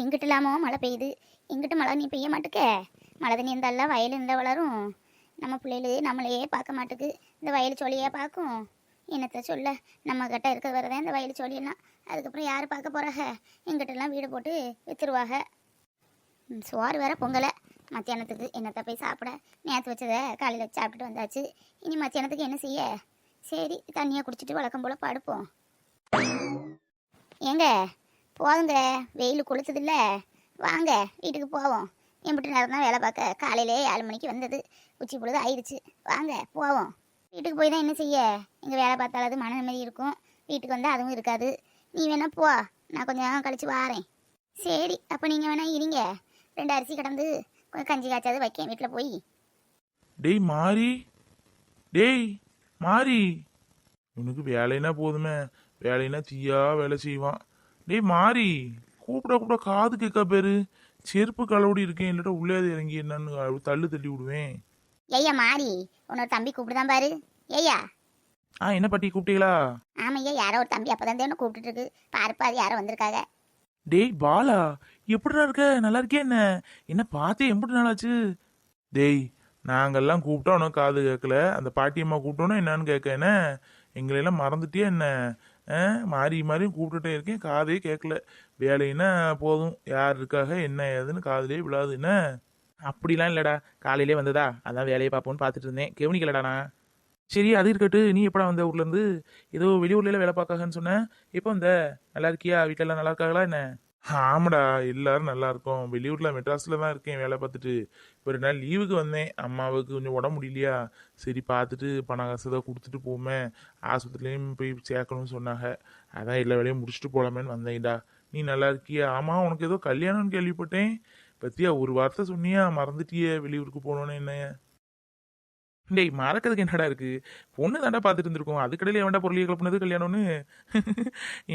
எங்கிட்ட இல்லாமோ மழை பெய்யுது. எங்கிட்ட மழை நீ பெய்ய மாட்டுக்க? மழை தண்ணி இருந்தால வயல் இருந்தால் வளரும். நம்ம பிள்ளைகளே நம்மளையே பார்க்க மாட்டுக்கு. இந்த வயல் சோழியே பார்க்கும். என்னத்த சொல்ல? நம்ம கிட்ட இருக்கிறது வரதான் இந்த வயல் சோழியெல்லாம். அதுக்கப்புறம் யார் பார்க்க போறாக எங்கிட்டலாம் வீடு போட்டு வித்துருவாக சுவார் சோறு வேற பொங்கலை. மத்தியானத்துக்கு என்னத்த போய் சாப்பிட? நேற்று வச்சதை காலையில் வச்சு சாப்பிட்டுட்டு வந்தாச்சு. இனி மத்தியானத்துக்கு என்ன செய்ய? சரி தண்ணியை குடிச்சிட்டு வழக்கம் போல் படுப்போம். ஏங்க போதுங்க வெயில் கொளுத்துதில்ல. வாங்க வீட்டுக்கு போவோம். எம்பிட்டு நேரம் தான் வேலை பார்க்க. காலையிலே ஏழு மணிக்கு வந்தது. உச்சி பொழுது ஆயிடுச்சு. வாங்க போவோம். வீட்டுக்கு போய் தான் என்ன செய்ய? இங்கே வேலை பார்த்தாலும் மன நிம்மதி இருக்கும். வீட்டுக்கு வந்தால் அதுவும் இருக்காது. நீ வேணா போ. நான் கொஞ்சம் நேரம் கழித்து வாரேன். சரி அப்போ நீங்கள் வேணா இருங்க. ரெண்டு அரிசி கிடந்து கொஞ்சம் கஞ்சி காய்ச்சாது வைக்கேன் வீட்டில் போய். டேய் மாறி. டேய் மாறி. உனக்கு வேலைன்னா போதுமே. வேலைன்னா தீயா வேலை செய்வான். டேய் மாறி. கூப்பிட கூப்பிட காது கேட்கா பேரு. செருப்பு கலவுடி இருக்கேன். இல்லாட்டா உள்ளே இறங்கி என்னன்னு தள்ளு தள்ளி விடுவேன். ஏய்யா மாறி. உன்னோட தம்பி கூப்பிடுதான் பாரு. ஏய்யா. ஆ என்ன பாட்டி கூப்பிட்டீங்களா? ஆமையா யாரோ ஒரு தம்பி அப்பதான் தேவனை கூப்பிட்டுட்டு இருக்கு. பாருப்பா அது யாரோ வந்திருக்காங்க. டேய் பாலா எப்படிடா இருக்க? நல்லா இருக்கே என்ன? என்ன பார்த்தே எப்படி நாளாச்சு டேய் நாங்கெல்லாம் கூப்பிட்டா உனக்கு காது கேட்கல. அந்த பாட்டியம்மா கூப்பிட்டோன்னா என்னன்னு கேட்க என்ன? எங்களையெல்லாம் மறந்துட்டியா என்ன? மாறி மாறி கூப்பிட்டுட்டே இருக்கேன். காதே கேட்கல. வேலைன்னா போதும். யார் இருக்காக என்ன ஏதுன்னு காதலே விழாது. என்ன? அப்படிலாம் இல்லைடா. காலையிலே வந்ததா? அதான் வேலையை பார்ப்போன்னு பார்த்துட்டு இருந்தேன். கவனிக்கலடா நான். சரி அது இருக்கட்டு. நீ எப்படா வந்த ஊர்லேருந்து ஏதோ வெளியூர்ல வேலை பார்க்காகன்னு சொன்னேன் எப்போ வந்த? நல்லா இருக்கியா? வீட்டிலலாம் நல்லா இருக்காங்களா? என்ன? ஆமாடா எல்லாரும் நல்லா இருக்கோம் வெளியூர்ல மெட்ராஸ்ல தான் இருக்கேன் வேலை பார்த்துட்டு. இப்போ ரெண்டு நாள் லீவுக்கு வந்தேன். அம்மாவுக்கு கொஞ்சம் உடம்பு முடியலையா? சரி பார்த்துட்டு பணம் காசு ஏதாவது கொடுத்துட்டு போமே. ஆஸ்பத்திரிலையும் போய் சேர்க்கணும்னு சொன்னாங்க. அதான் எல்லா வேலையும் முடிச்சுட்டு போலாமேன்னு வந்தேன்டா. நீ நல்லா இருக்கியா? ஆமா உனக்கு ஏதோ கல்யாணம்னு கேள்விப்பட்டேன். பத்தியா ஒரு வார்த்தை சொன்னியா? மறந்துட்டியே வெளியூருக்கு போகணுன்னு என்ன டேய் மறக்கிறதுக்கு என்னடா இருக்கு? பொண்ணு தாண்டா பார்த்துட்டு இருந்திருக்கோம். அதுக்கடையில் எவன்டா பொருளியை கிளப்புனது கல்யாணம்னு?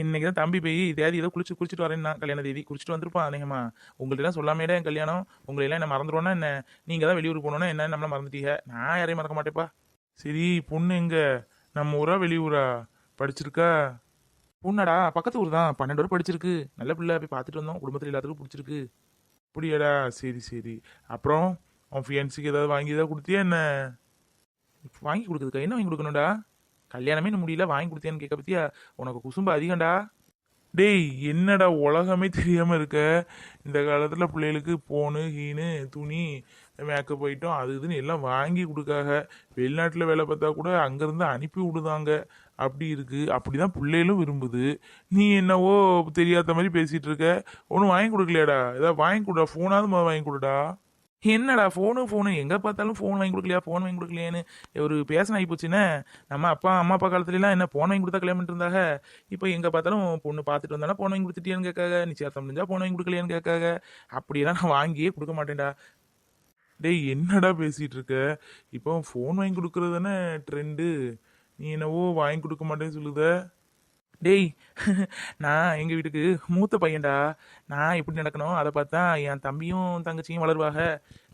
இன்னைக்கு தான் தம்பி போய் தேதி ஏதோ குளிச்சு குளிச்சுட்டு வரேன்னா கல்யாண தேதி. குளிச்சுட்டு வந்திருப்பான் அநேகமா. உங்கள்ட்ட சொல்லாமேடா என் கல்யாணம். உங்களெல்லாம் என்ன மறந்துடுவோன்னா என்ன? நீங்கள் தான் வெளியூர் போனோன்னா என்ன? நம்மளை மறந்துட்டீங்க. நான் யாரையும் மறக்க மாட்டேப்பா. சரி பொண்ணு எங்கே? நம்ம ஊரா வெளியூரா? படிச்சிருக்கா? பொண்ணாடா பக்கத்து ஊர் தான். பன்னெண்டு வரை படிச்சிருக்கு. நல்ல பிள்ளை போய் பார்த்துட்டு வந்தோம். குடும்பத்தில் எல்லாத்துக்கும் பிடிச்சிருக்கு. அப்படியாடா சரி சரி. அப்புறம் உன் ஃபியன்ஸுக்கு ஏதாவது வாங்கி ஏதாவது கொடுத்தியா என்ன? வாங்கி கொடுக்குறதுக்கா என்ன வாங்கி கொடுக்கணும்டா? கல்யாணமே முடியல. வாங்கி கொடுத்தியான்னு கேட்க பத்தியா? உனக்கு குசும்பு அதிகம்டா. டேய் என்னடா உலகமே தெரியாமல் இருக்க? இந்த காலத்தில் பிள்ளைகளுக்கு போனு ஹீனு துணி மேக்கப் ஐட்டம் அது இதுன்னு எல்லாம் வாங்கி கொடுக்காக. வெளிநாட்டில் வேலை பார்த்தா கூட அங்கேருந்து அனுப்பி விடுதாங்க. அப்படி இருக்குது அப்படி தான் பிள்ளைகளும் விரும்புது. நீ என்னவோ தெரியாத மாதிரி பேசிகிட்டு இருக்க. ஒன்றும் வாங்கி கொடுக்கலையாடா? ஏதாவது வாங்கி கொடுடா. ஃபோனாவது முதல்ல வாங்கி கொடுடா. என்னடா ஃபோனு ஃபோனு எங்கே பார்த்தாலும் ஃபோன் வாங்கி கொடுக்கலையா? ஃபோன் வாங்கி கொடுக்கலையான்னு ஒரு பேசன ஆகி போச்சுன்னா நம்ம அப்பா அம்மா அப்பா காலத்துலலாம் என்ன ஃபோன் வாங்கி கொடுத்தா கல்யாணம் இருந்தாங்க இப்போ எங்கே பார்த்தாலும் பொண்ணு பார்த்துட்டு வந்தாலும் ஃபோன் வாங்கி கொடுத்துட்டியான்னு கேட்காங்க நிச்சயதார்த்தம் முடிஞ்சா ஃபோன் வாங்கி கொடுக்கலையான்னு கேட்காங்க அப்படியெல்லாம் நான் வாங்கியே கொடுக்க மாட்டேன்டா. டேய் என்னடா பேசிகிட்டு இருக்க? இப்போ ஃபோன் வாங்கி கொடுக்குறது தானே ட்ரெண்டு நீ என்னவோ வாங்கி கொடுக்க மாட்டேன்னு சொல்லுத. டேய் நான் எங்கள் வீட்டுக்கு மூத்த பையன்டா. நான் எப்படி நடக்கணும்? அதை பார்த்தா என் தம்பியும் தங்கச்சியும் வளருவாக.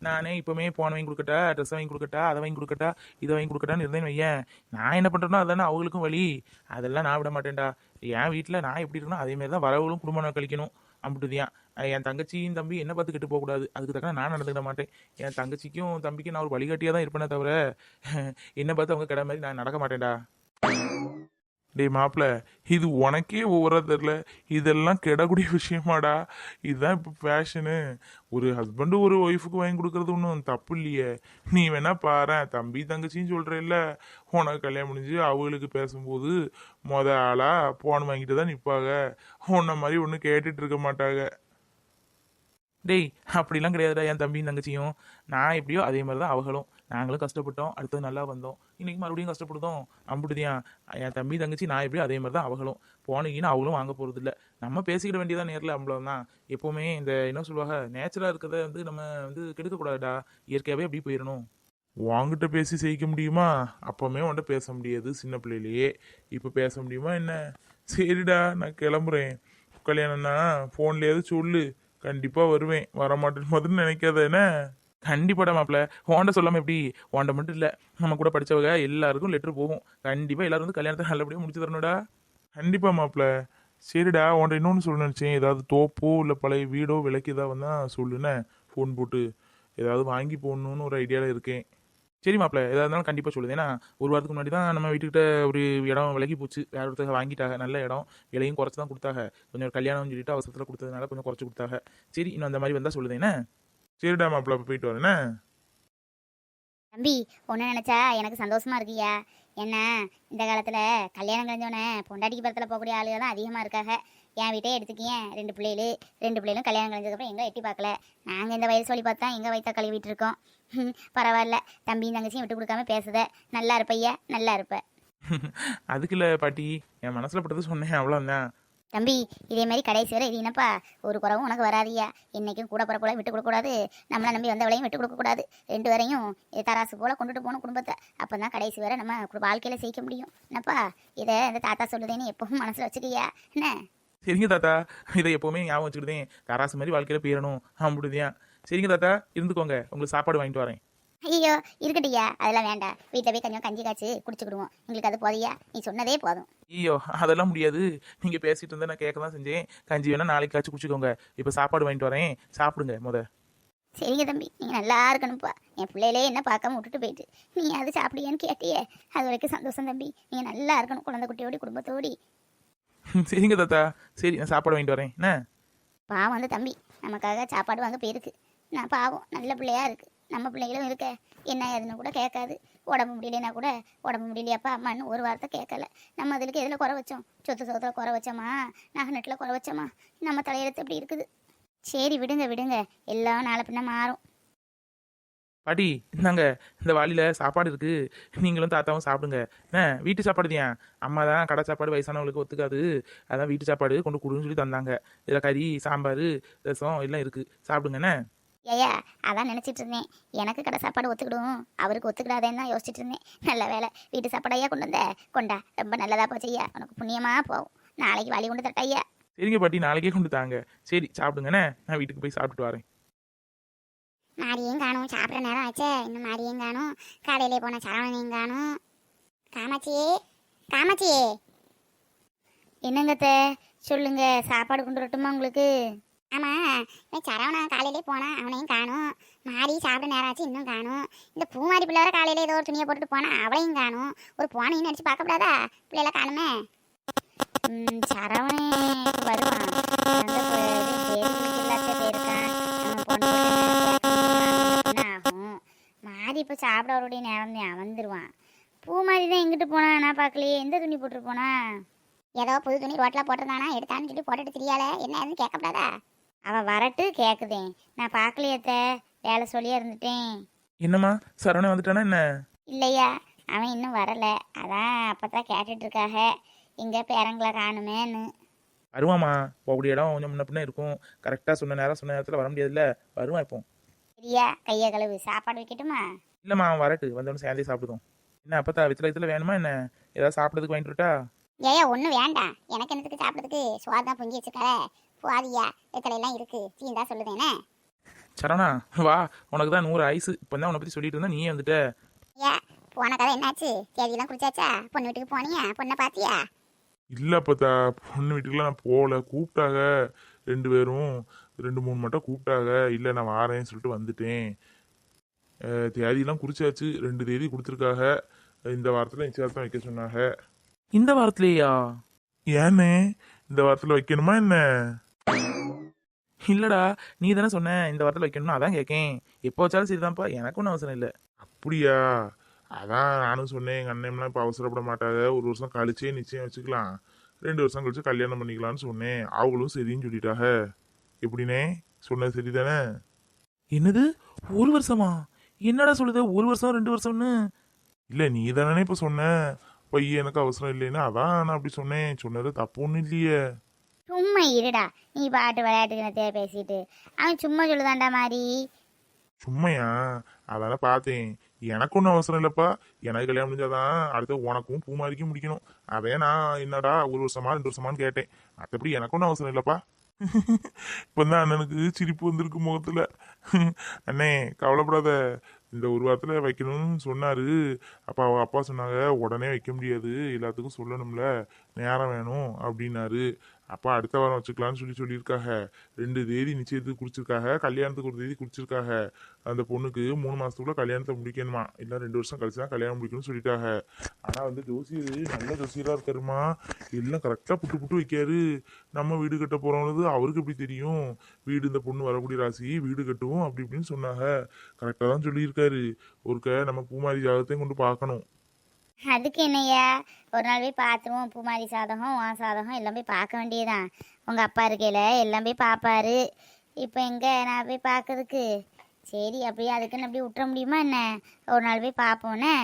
நானே இப்போமே போன வாங்கி கொடுக்கட்டா ட்ரெஸ் வாங்கி கொடுக்கட்டா அதை வாங்கி கொடுக்கட்டா இதை வாங்கி கொடுக்கட்டான்னு இருந்தேன்னு வையேன். நான் என்ன பண்ணுறேனோ அதுதானே அவங்களுக்கும் வழி அதெல்லாம் நான் விட மாட்டேன்டா. என் வீட்டில் நான் எப்படி இருக்கணும் அதே மாதிரி தான் வரவங்களும் குடும்பம் கழிக்கணும். அப்படிதான் என் தங்கச்சியும் தம்பி என்ன பார்த்து கெட்டு போகக்கூடாது? அதுக்கு தக்க நான் நடந்துக்கிட மாட்டேன். என் தங்கச்சிக்கும் தம்பிக்கும் நான் ஒரு வழிகாட்டியாக தான் இருப்பேனே தவிர என்ன பார்த்து அவங்க கடை மாதிரி நான் நடக்க மாட்டேன்டா. டேய் மாப்பிள இது உனக்கே ஒவ்வொரு தெரில. இதெல்லாம் கெடக்கூடிய விஷயமாடா. இதுதான் இப்போ ஃபேஷனு ஒரு ஹஸ்பண்டு ஒரு ஒய்ஃபுக்கு வாங்கி கொடுக்கறது ஒன்றும் தப்பு இல்லையே. நீ வேணா பாரேன். தம்பி தங்கச்சின்னு சொல்கிறல்ல உனக்கு கல்யாணம் முடிஞ்சு அவங்களுக்கு பேசும்போது மொத ஆளாக போன் வாங்கிட்டு தான் நிற்பாங்க உன்ன மாதிரி ஒன்றும் கேட்டுட்டு இருக்க மாட்டாங்க. டேய் அப்படிலாம் கிடையாதுடா என் தம்பியும் தங்கச்சியும். நான் எப்படியோ அதே மாதிரி தான் அவங்களும். நாங்களும் கஷ்டப்பட்டோம். அடுத்தது நல்லா வந்தோம். இன்றைக்கி மறுபடியும் கஷ்டப்படுதோம். அம்புட்டுதியான் என் தம்பி தங்கச்சி நான் எப்படியும் அதே மாதிரி தான் அவங்களும் போனீங்கன்னா அவங்களும் வாங்க போகிறது இல்லை நம்ம பேசிக்கிட வேண்டியதான் நேரில் அவ்வளோதான் தான் எப்போவுமே இந்த என்ன சொல்லுவாங்க நேச்சுரலாக இருக்கிறத வந்து நம்ம வந்து கெடுக்கக்கூடாதுடா. இயற்கையாகவே அப்படி போயிடணும்? வாங்கிட்ட பேசி செய்ய முடியுமா? அப்போவுமே உன்கிட்ட பேச முடியாது சின்ன பிள்ளையிலேயே. இப்போ பேச முடியுமா என்ன? சரிடா நான் கிளம்புறேன். கல்யாணம்னா ஃபோன்லேயாவது சொல்லு. கண்டிப்பாக வருவேன். வரமாட்டேன் மாதிரி நினைக்காத என்ன? கண்டிப்பாடா மாப்பிள்ள. ஓண்ட சொல்லாமல் எப்படி? ஓண்ட மட்டும் இல்லை. நம்ம கூட படிச்சவங்க எல்லாருக்கும் லெட்டர் போகும். கண்டிப்பாக எல்லாரும் வந்து கல்யாணத்தை நல்லபடியாக முடிச்சு தரணும்டா. கண்டிப்பாக மாப்பிள்ள. சரிடா உன்ட்ட இன்னொன்று சொல்ல நினச்சேன். ஏதாவது தோப்போ இல்லை பழைய வீடோ விலைக்கு ஏதாவது வந்தால் சொல்லுண்ணே ஃபோன் போட்டு. ஏதாவது வாங்கி போடணுன்னு ஒரு ஐடியாவில் இருக்கேன். சரி மாப்பிள்ள எதாக இருந்தாலும் கண்டிப்பாக சொல்லுது. ஏன்னா ஒரு வாரத்துக்கு முன்னாடி தான் நம்ம வீட்டுக்கிட்ட ஒரு இடம் விலகி போச்சு. வேற ஒருத்தர் வாங்கிட்டாங்க. நல்ல இடம். விலையும் குறைச்சி தான் கொடுத்தாங்க. கொஞ்சம் கல்யாணம்னு சொல்லிட்டு அவசரத்தில் கொடுத்ததுனால கொஞ்சம் குறைச்சி கொடுத்தாங்க. சரி இன்னும் அந்த மாதிரி வந்தால் சொல்லுது. என்ன? சரிடா மாப்பிள்ள போயிட்டு வரேண்ணே தம்பி ஒன்று நினச்சா எனக்கு சந்தோஷமா இருக்குய்யா. என்ன இந்த காலத்தில் கல்யாணம் கழிஞ்சோடனே பொண்டாட்டிக்கு படத்தில் போகக்கூடிய ஆளுங்க தான் அதிகமாக இருக்காங்க என் வீட்டே எடுத்துக்கியேன். ரெண்டு பிள்ளைகளு ரெண்டு பிள்ளைகளும் கல்யாணம் கழிஞ்சதுக்கப்புறம் எங்கே எட்டி பார்க்கல. நாங்கள் இந்த வயசு சொல்லி பார்த்தா எங்கே வைத்தா கழுவிட்டு இருக்கோம். பரவாயில்ல. தம்பியும் தங்கச்சியும் விட்டு கொடுக்காம பேசுத. நல்லா இருப்பையா நல்லா இருப்ப. அதுக்கு இல்லை பாட்டி என் மனசில் பட்டது சொன்னேன் அவ்வளோதான் தம்பி இதே மாதிரி கடைசி வரை இது என்னப்பா ஒரு குறவும் உனக்கு வராதியா. இன்னைக்கும் கூட பிறப்புல விட்டு கொடுக்கக்கூடாது. நம்மளை நம்பி வந்தவளையும் விட்டு கொடுக்கக்கூடாது. ரெண்டு வரையும் தராசு போல கொண்டுட்டு போகணும் குடும்பத்தை. அப்போ தான் கடைசி வரை நம்ம வாழ்க்கையில் வாழ்க்கையில ஜெயிக்க முடியும். என்னப்பா இதை இந்த தாத்தா சொல்லுதேன்னு எப்பவும் மனசில் வச்சுக்கியா என்ன? சரிங்க தாத்தா. இதை எப்போவுமே ஞாபகம் வச்சுக்கிட்டேன் தராசு மாதிரி வாழ்க்கையில் போயிடணும். அப்படிதான் சரிங்க தாத்தா இருந்துக்கோங்க. உங்களுக்கு சாப்பாடு வாங்கிட்டு வரேன். ஐயோ இருக்கட்டியா அதெல்லாம் வேண்டாம். வீட்டில் போய் கொஞ்சம் கஞ்சி காய்ச்சி குடிச்சுக்கிடுவோம். எங்களுக்கு அது போதியா நீ சொன்னதே போதும். ஐயோ அதெல்லாம் முடியாது. நீங்கள் பேசிட்டு இருந்தா நான் கேட்க தான் செஞ்சேன். கஞ்சி வேணா நாளைக்கு காய்ச்சி குடிச்சுக்கோங்க. இப்போ சாப்பாடு வாங்கிட்டு வரேன். சாப்பிடுங்க முத. சரிங்க தம்பி நீங்கள் நல்லா இருக்கணும்ப்பா என் பிள்ளையிலே என்ன பார்க்காம விட்டுட்டு போயிட்டு. நீ அது சாப்பிடியான்னு கேட்டியே. அது வரைக்கும் சந்தோஷம் தம்பி. நீங்கள் நல்லா இருக்கணும் குழந்தை குட்டியோடி குடும்பத்தோடி. சரிங்க தாத்தா. சரி நான் சாப்பாடு வாங்கிட்டு வரேன். என்ன? பாவம் வந்து தம்பி. நமக்காக சாப்பாடு வாங்க போயிருக்கு. நான் பாவம் நல்ல பிள்ளையா இருக்கு. நம்ம பிள்ளைகளும் இருக்க. என்ன ஏதுன்னு கூட கேட்காது. உடம்பு முடியலைன்னா கூட உடம்பு முடியலையாப்பா அம்மான்னு ஒரு வார்த்தை கேட்கல. நம்ம அதுக்கு எதில் குறை வச்சோம்? சொத்து சொத்தில் குறை வச்சோமா? நகை நட்டில் குறை வச்சோமா? நம்ம தலையெழுத்து இப்படி இருக்குது. சரி விடுங்க விடுங்க. எல்லாம் நாளை பின்ன மாறும். பாட்டி இந்தாங்க. இந்த வாளியில் சாப்பாடு இருக்கு. நீங்களும் தாத்தாவும் சாப்பிடுங்க. என்ன? வீட்டு சாப்பாடு தான் அம்மா தான் கடை சாப்பாடு வயசானவங்களுக்கு ஒத்துக்காது. அதான் வீட்டு சாப்பாடு கொண்டு கொடுன்னு சொல்லி தந்தாங்க. இதில் கறி சாம்பார் ரசம் எல்லாம் இருக்குது சாப்பிடுங்க என்ன? ஏயா அதான் நினச்சிட்டு இருந்தேன். எனக்கு கடை சாப்பாடு ஒத்துக்கிடும். அவருக்கு ஒத்துக்கிடாதேன்னு தான் யோசிச்சுட்டு இருந்தேன். நல்ல வேலை வீட்டு சாப்பாடையா கொண்டு வந்த? கொண்டா. ரொம்ப நல்லதா போச்சு ஐயா. உனக்கு புண்ணியமா போகும். நாளைக்கு வழி கொண்டு தட்ட ஐயா. சரிங்க பாட்டி நாளைக்கே கொண்டு தாங்க. சரி சாப்பிடுங்கண்ணே. நான் வீட்டுக்கு போய் சாப்பிட்டுட்டு வரேன். மாரியும் காணும். சாப்பிட்ற நேரம் ஆச்சே. இன்னும் மாரியும் காணும். காலையிலே போன சரவணையும் காணும். காமாட்சியே காமாட்சியே. என்னங்கத்த சொல்லுங்க. சாப்பாடு கொண்டு வரட்டுமா உங்களுக்கு? ஆமா இவன் சரவணா காலையிலே போனான் அவனையும் காணும். மாறி சாப்பிட நேரம் ஆச்சு இன்னும் காணும். இந்த பூமாரி பிள்ளை வர காலையில ஏதோ ஒரு துணியை போட்டுட்டு போனா அவளையும் காணும். ஒரு போனையும் நினச்சி பார்க்கக்கூடாதா பிள்ளைல காணுமே. சரவணே வருவான். இப்போ மாறி இப்போ சாப்பிட அவருடைய நேரம் தான் வந்துடுவான் பூ மாதிரி தான் எங்கிட்டு போனா? நான் பார்க்கலையே. எந்த துணி போட்டுட்டு போனா? ஏதோ புது துணி ரோட்டில் போட்டிருந்தானா? எடுத்தான்னு சொல்லி போட்டுட்டு தெரியாத என்ன ஏதுன்னு கேட்கக்கூடாதா அவன் வரட்டு கேட்குதேன் நான் பார்க்கலையத்த வேலை சொல்லியே இருந்துட்டேன். என்னம்மா? சரவணன் வந்துட்டானா என்ன? இல்லையா. அவன் இன்னும் வரல. அதான் அப்பதான் கேட்டுட்டு இருக்காக எங்க பேரங்களை காணுமேன்னு. வருவாம்மா. போகக்கூடிய இடம் கொஞ்சம் முன்ன பின்ன இருக்கும். கரெக்டாக சொன்ன நேரம் சொன்ன நேரத்தில் வர முடியாதுல்ல. வருவான் இப்போ. சரியா? கையை கழுவு. சாப்பாடு வைக்கட்டுமா? இல்லைம்மா அவன் வரட்டு. வந்தவொடனே சேர்ந்தே சாப்பிடுவோம் என்ன அப்பத்தா வித்துல வித்துல வேணுமா என்ன? ஏதாவது சாப்பிட்றதுக்கு வாங்கிட்டு வரட்டா ஏயா ஒன்றும் வேண்டாம். எனக்கு என்னத்துக்கு சாப்பிட்றதுக்கு? சுவார் தான் பொங்கி வச்சுக்கார சுவாதியா இத்தனை எல்லாம் இருக்கு தீந்தா சொல்லுதேனே சரவணா வா உனக்கு தான் நூறு ஐஸு. இப்போ தான் உன்னை பற்றி சொல்லிட்டு இருந்தா நீயே வந்துட்ட. ஐயா போன கதை என்னாச்சு? தேதியெல்லாம் குடிச்சாச்சா பொண்ணு வீட்டுக்கு போனியா? பொண்ணை பாத்தியா? இல்லை பார்த்தா பொண்ணு வீட்டுக்குலாம் நான் போகல கூப்பிட்டாங்க. ரெண்டு பேரும் ரெண்டு மூணு மட்டும் கூப்பிட்டாங்க. இல்லை நான் வாரேன்னு சொல்லிட்டு வந்துட்டேன். தேதியெல்லாம் குறிச்சாச்சு. ரெண்டு தேதி கொடுத்துருக்காங்க இந்த வாரத்தில் நிச்சயதார்த்தம் வைக்க சொன்னாங்க. இந்த வாரத்திலேயா? ஏன்னே இந்த வாரத்தில் வைக்கணுமா என்ன? இல்லடா நீ தானே சொன்ன இந்த வாரத்தில் வைக்கணும்னு அதான் கேட்கேன் எப்போ வச்சாலும் சரிதான்ப்பா எனக்கு ஒன்றும் அவசரம் இல்லை. அப்படியா? அதான் நானும் சொன்னேன் எங்கள் அண்ணன்லாம் இப்போ அவசரப்பட மாட்டாங்க. ஒரு வருஷம் கழிச்சே நிச்சயம் வச்சுக்கலாம். ரெண்டு வருஷம் கழிச்சு கல்யாணம் பண்ணிக்கலாம்னு சொன்னேன். அவங்களும் சரின்னு சொல்லிட்டாங்க. எப்படினே? சொன்னது சரிதானே? என்னது? ஒரு வருஷமா? என்னடா சொல்லுது? ஒரு வருஷம் ரெண்டு வருஷம்னு? இல்லை நீ தானே இப்போ சொன்ன. பையன் எனக்கு அவசரம் இல்லைன்னா அதான் நான் அப்படி சொன்னேன். சொன்னது தப்பு ஒன்றும் இல்லையே. சும்மா இருடா. நீ பாட்டு விளையாட்டுக்கு பேசிட்டு. அவன் சும்மா சொல்லுதாண்டா மாதிரி சும்மையா? அதானே பார்த்தேன். எனக்கு ஒன்றும் அவசரம் இல்லைப்பா. எனக்கு கல்யாணம் முடிஞ்சாதான் அடுத்து உனக்கும் பூமாரிக்கும் முடிக்கணும். அதே நான் என்னடா ஒரு வருஷமா ரெண்டு வருஷமான்னு கேட்டேன். மற்றபடி எனக்கு ஒன்றும் அவசரம் இல்லைப்பா. இப்போ தான் அண்ணனுக்கு சிரிப்பு வந்திருக்கு முகத்தில். அண்ணே கவலைப்படாத. இந்த ஒரு வாரத்தில் வைக்கணும்னு சொன்னார். அப்பா அப்பா சொன்னாங்க உடனே வைக்க முடியாது. எல்லாத்துக்கும் சொல்லணும்ல. நேரம் வேணும் அப்படின்னாரு. அப்பா அடுத்த வாரம் வச்சுக்கலாம்னு சொல்லி சொல்லியிருக்காங்க. ரெண்டு தேதி நிச்சயத்துக்கு குறிச்சிருக்காங்க கல்யாணத்துக்கு ஒரு தேதி குறிச்சிருக்காங்க அந்த பொண்ணுக்கு மூணு மாதத்துக்குள்ளே கல்யாணத்தை முடிக்கணுமா? இல்லை ரெண்டு வருஷம் கழிச்சு தான் கல்யாணம் முடிக்கணும்னு சொல்லிட்டாங்க. ஆனால் வந்து ஜோசியர் நல்ல ஜோசியராக இருக்காருமா? எல்லாம் கரெக்டாக புட்டு புட்டு வைக்காரு. நம்ம வீடு கட்ட போகிறோம்னு அவருக்கு எப்படி தெரியும்? வீடு இந்த பொண்ணு வரக்கூடிய ராசி வீடு கட்டுவோம் அப்படி இப்படின்னு சொன்னாங்க. கரெக்டாக தான் சொல்லியிருக்காரு. ஒருக்க நம்ம பூமாரி ஜாதகத்தையும் கொண்டு பார்க்கணும். அதுக்கு என்னய்யா? ஒரு நாள் போய் பார்த்துருவோம் பூமாரி சாதகம் உன் சாதகம் எல்லாம் போய் பார்க்க வேண்டியதுதான். உங்கள் அப்பா இருக்கையில் எல்லாம் போய் பார்ப்பாரு இப்போ எங்கே? நான் போய் பார்க்கறதுக்கு சரி அப்படியே அதுக்குன்னு அப்படியே விட்டுற முடியுமா என்ன? ஒரு நாள் போய் பார்ப்போன்னே